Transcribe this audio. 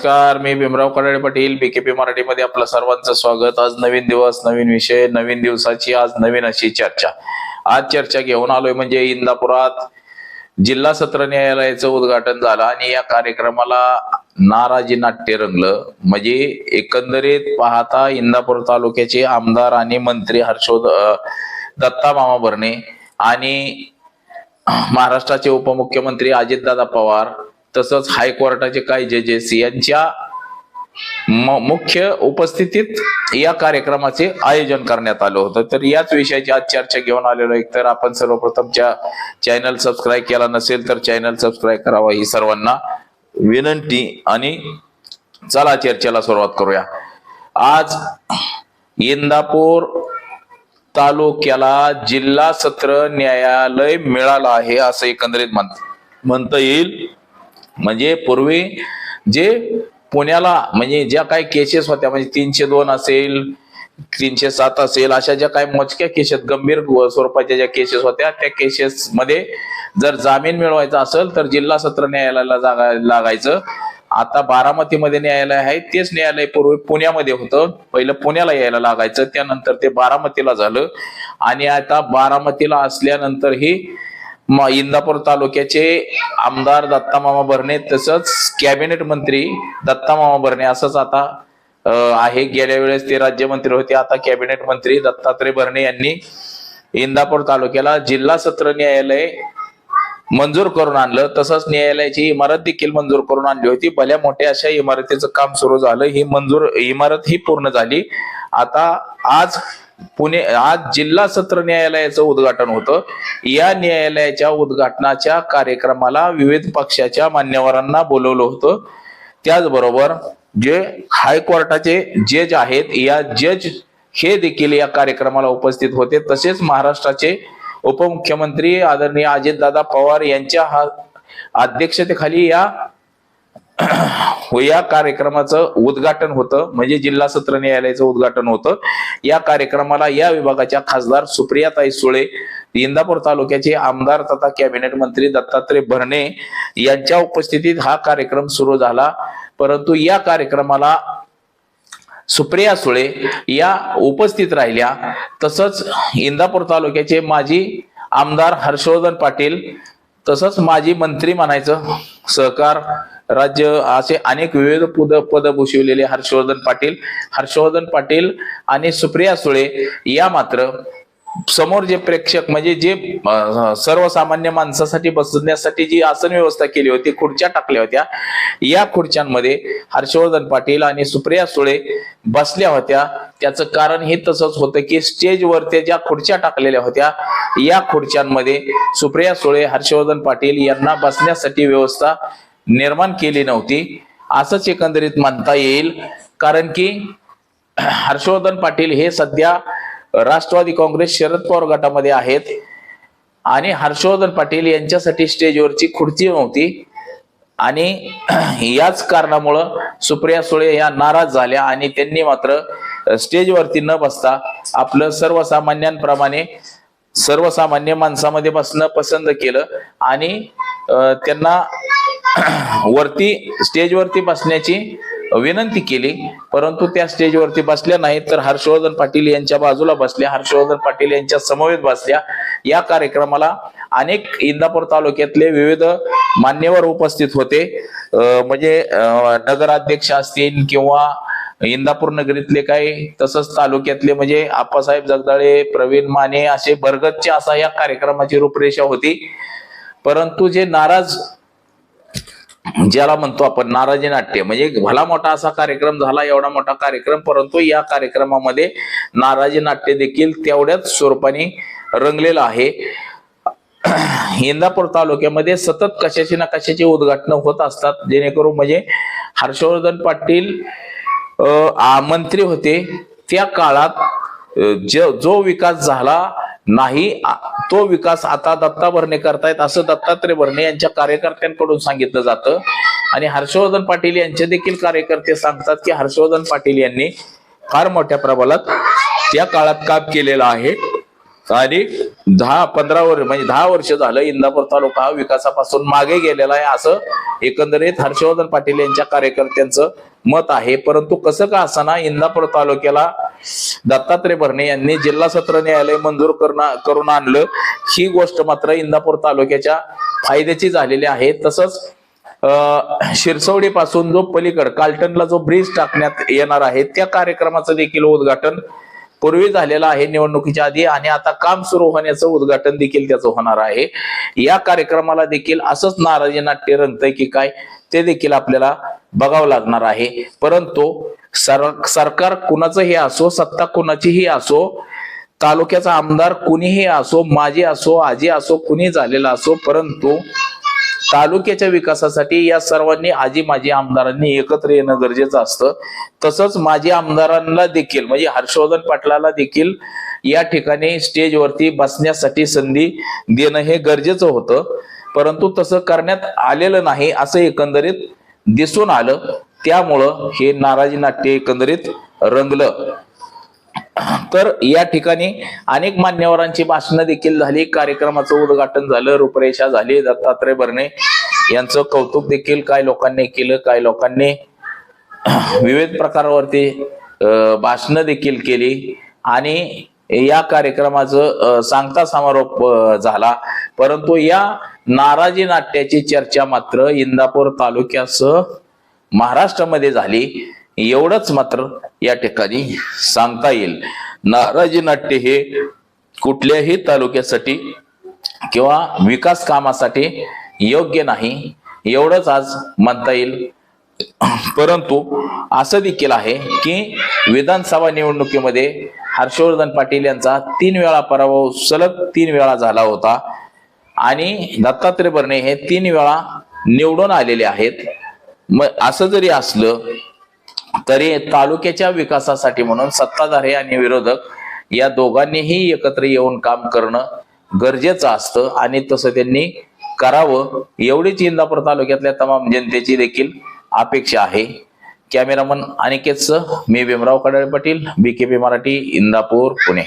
नमस्कार मी भीमराव कराडे पाटील बीकेपी मराठीमध्ये आपलं सर्वांचं स्वागत. आज नवीन दिवस नवीन विषय नवीन दिवसाची आज नवीन अशी चर्चा. आज चर्चा घेऊन आलोय म्हणजे इंदापुरात जिल्हा सत्र न्यायालयाचं उद्घाटन झालं आणि या कार्यक्रमाला नाराजी नाट्य रंगलं. म्हणजे एकंदरीत पाहता इंदापूर तालुक्याचे आमदार आणि मंत्री हर्षोद दत्ता मामा भरणे आणि महाराष्ट्राचे उपमुख्यमंत्री अजितदादा पवार तसंच हायकोर्टाचे काही जजेस यांच्या मुख्य उपस्थितीत या कार्यक्रमाचे आयोजन करण्यात आलं होतं. तर याच विषयाची आज चर्चा घेऊन आलेलो एक तर आपण सर्वप्रथम चॅनल सबस्क्राईब केला नसेल तर चॅनल सबस्क्राईब करावा. ही सर्वांना विनंती आणि चला चर्चेला सुरुवात करूया. आज इंदापूर तालुक्याला जिल्हा सत्र न्यायालय मिळालं आहे असं एकंदरीत म्हण- म्हणता येईल. म्हणजे पूर्वी जे पुण्याला म्हणजे ज्या काही केसेस होत्या म्हणजे तीनशे दोन असेल तीनशे सात असेल अशा ज्या काही मोजक्या केसेस गंभीर स्वरूपाच्या ज्या केसेस होत्या त्या केसेस मध्ये जर जामीन मिळवायचा असेल तर जिल्हा सत्र न्यायालयाला जागा लागायचं. आता बारामतीमध्ये न्यायालय आहे तेच न्यायालय पूर्वी पुण्यामध्ये होतं. पहिलं पुण्याला यायला लागायचं त्यानंतर ते बारामतीला झालं. आणि आता बारामतीला असल्यानंतरही इंदापूर तालुक्याचे आमदार दत्तामामा भरणे तसंच कॅबिनेट मंत्री दत्तामामा भरणे असंच आता आहे. गेल्या वेळेस ते राज्यमंत्री होते आता कॅबिनेट मंत्री दत्तात्रय भरणे यांनी इंदापूर तालुक्याला जिल्हा सत्र न्यायालय मंजूर करून आणलं. तसंच न्यायालयाची इमारत देखील मंजूर करून आणली होती. भल्या मोठ्या अशा इमारतीचं काम सुरू झालं. ही मंजूर इमारत ही पूर्ण झाली. आता आज पुणे आज जिल्हा सत्र न्यायालयाचं उद्घाटन होतं. या न्यायालयाच्या उद्घाटनाच्या कार्यक्रमाला विविध पक्षाच्या मान्यवरांना बोलवलं होतं. त्याचबरोबर जे हायकोर्टाचे जज आहेत या जज हे देखील या कार्यक्रमाला उपस्थित होते. तसेच महाराष्ट्राचे उपमुख्यमंत्री आदरणीय अजितदादा पवार यांच्या हा अध्यक्षतेखाली या हो, या कार्यक्रमाचं उद्घाटन होतं. म्हणजे जिल्हा सत्र न्यायालयाचं उद्घाटन होतं. या कार्यक्रमाला या विभागाच्या खासदार सुप्रियाताई सुळे इंदापूर तालुक्याचे आमदार तथा कॅबिनेट मंत्री दत्तात्रय भरणे यांच्या उपस्थितीत हा कार्यक्रम सुरू झाला. परंतु या कार्यक्रमाला सुप्रिया सुळे या उपस्थित राहिल्या. तसंच इंदापूर तालुक्याचे माजी आमदार हर्षवर्धन पाटील तसंच माजी मंत्री म्हणायचं सहकार राज्य असे अनेक विविध पद पद भूषविलेले हर्षवर्धन पाटील हर्षवर्धन पाटील आणि सुप्रिया सुळे या मात्र समोर जे प्रेक्षक म्हणजे जे सर्वसामान्य माणसासाठी बसण्यासाठी जी आसन व्यवस्था केली होती खुर्च्या टाकल्या होत्या या खुर्च्यांमध्ये हर्षवर्धन पाटील आणि सुप्रिया सुळे बसल्या होत्या. त्याचं कारण हे तसंच होतं की स्टेजवर त्या ज्या खुर्च्या टाकलेल्या होत्या या खुर्च्यांमध्ये सुप्रिया सुळे हर्षवर्धन पाटील यांना बसण्यासाठी व्यवस्था निर्माण केली नव्हती. असंच एकंदरीत म्हणता येईल. कारण की हर्षवर्धन पाटील हे सध्या राष्ट्रवादी काँग्रेस शरद पवार गटामध्ये आहेत. आणि हर्षवर्धन पाटील यांच्यासाठी स्टेजवरची खुर्ची नव्हती. आणि याच कारणामुळं सुप्रिया सुळे या नाराज झाल्या आणि त्यांनी मात्र स्टेजवरती न बसता आपलं सर्वसामान्यांप्रमाणे सर्वसामान्य माणसामध्ये बसणं पसंत केलं. आणि त्यांना वरती स्टेजवरती बसण्याची विनंती केली. परंतु त्या स्टेजवरती बसल्या नाहीत तर हर्षवर्धन पाटील यांच्या बाजूला बसल्या हर्षवर्धन पाटील यांच्या समवेत बसल्या. या कार्यक्रमाला अनेक इंदापूर तालुक्यातले विविध मान्यवर उपस्थित होते. म्हणजे नगराध्यक्ष असतील किंवा इंदापूर नगरीतले काही तसंच तालुक्यातले म्हणजे आप्पासाहेब जगदाळे प्रवीण माने असे बरगतचे असा या कार्यक्रमाची रूपरेषा होती. परंतु जे नाराज ज्याला म्हणतो आपण नाराजी नाट्य म्हणजे भला मोठा असा कार्यक्रम झाला एवढा मोठा कार्यक्रम परंतु या कार्यक्रमामध्ये नाराजी नाट्य देखील तेवढ्याच स्वरूपाने रंगलेलं आहे. इंदापूर तालुक्यामध्ये सतत कशाची ना कशाची उद्घाटन होत असतात जेणेकरून म्हणजे हर्षवर्धन पाटील मंत्री होते. त्या काळात जो विकास झाला नाही तो विकास आता दत्ता भरणे करतायत असं दत्तात्रय भरणे यांच्या कार्यकर्त्यांकडून सांगितलं जातं. आणि हर्षवर्धन पाटील यांचे देखील कार्यकर्ते सांगतात की हर्षवर्धन पाटील यांनी फार मोठ्या प्रमाणात त्या काळात काम केलेलं आहे. आणि दहा पंधरा वर्ष म्हणजे दहा वर्ष झालं इंदापूर तालुका हा विकासापासून मागे गेलेला आहे असं एकंदरीत हर्षवर्धन पाटील यांच्या कार्यकर्त्यांचं मत आहे. परंतु कसं का असताना इंदापूर तालुक्याला दत्तात्रय भरणे यांनी जिल्हा सत्र न्यायालय मंजूर करण करून आणलं. ही गोष्ट मात्र इंदापूर तालुक्याच्या फायद्याची झालेली आहे. तसंच शिरसवडी पासून जो पलीकड कालटनला जो ब्रिज टाकण्यात येणार आहे त्या कार्यक्रमाचं देखील उद्घाटन पूर्वी झालेलं आहे निवडणुकीच्या आधी आणि आता काम सुरू होण्याचं उद्घाटन देखील त्याचं होणार आहे. या कार्यक्रमाला देखील असंच नाराजी नाट्य रंगतंय की काय ते देखील आपल्याला बघावं लागणार आहे. परंतु सर सरकार कुणाचंही असो सत्ता कुणाचीही असो तालुक्याचा आमदार कुणीही असो माझी असो आजी असो कुणी झालेला असो परंतु तालुक्याच्या विकासासाठी या सर्वांनी आजी माजी आमदारांनी एकत्र येणं गरजेचं असतं. तसंच माजी आमदारांना देखील म्हणजे हर्षवर्धन पाटलाला देखील या ठिकाणी स्टेजवरती बसण्यासाठी संधी देणं हे गरजेचं होतं. परंतु तसं करण्यात आलेलं नाही असं एकंदरीत दिसून आलं. त्यामुळं हे नाराजी नाट्य एकंदरीत रंगलं. तर या ठिकाणी अनेक मान्यवरांची भाषणं देखील झाली. कार्यक्रमाचं उद्घाटन झालं रूपरेषा झाली दत्तात्रय भरणे यांचं कौतुक देखील काय लोकांनी केलं काय लोकांनी विविध प्रकारावरती भाषणं देखील केली. आणि या कार्यक्रमाचं सांगता समारोप झाला. परंतु या नाराजी नाट्याची चर्चा मात्र इंदापूर तालुक्यासह महाराष्ट्रामध्ये झाली. एवढंच मात्र या ठिकाणी सांगता येईल. नाराजी नाट्य हे कुठल्याही तालुक्यासाठी किंवा विकास कामासाठी योग्य नाही. एवढंच आज म्हणता येईल. परंतु असं देखील आहे की विधानसभा निवडणुकीमध्ये हर्षवर्धन पाटील यांचा तीन वेळा पराभव सलग तीन वेळा झाला होता. आणि दत्तात्रय भरणे हे तीन वेळा निवडून आलेले आहेत. मग असं जरी असलं तरी तालुक्याच्या विकासासाठी म्हणून सत्ताधारी आणि विरोधक या दोघांनीही एकत्र येऊन काम करणं गरजेचं असतं. आणि तसं त्यांनी करावं एवढीच इंदापूर तालुक्यातल्या तमाम जनतेची देखील अपेक्षा आहे. कॅमेरामन अनिकेतसह मी भीमराव कडाळे पाटील बीकेपी मराठी इंदापूर पुणे.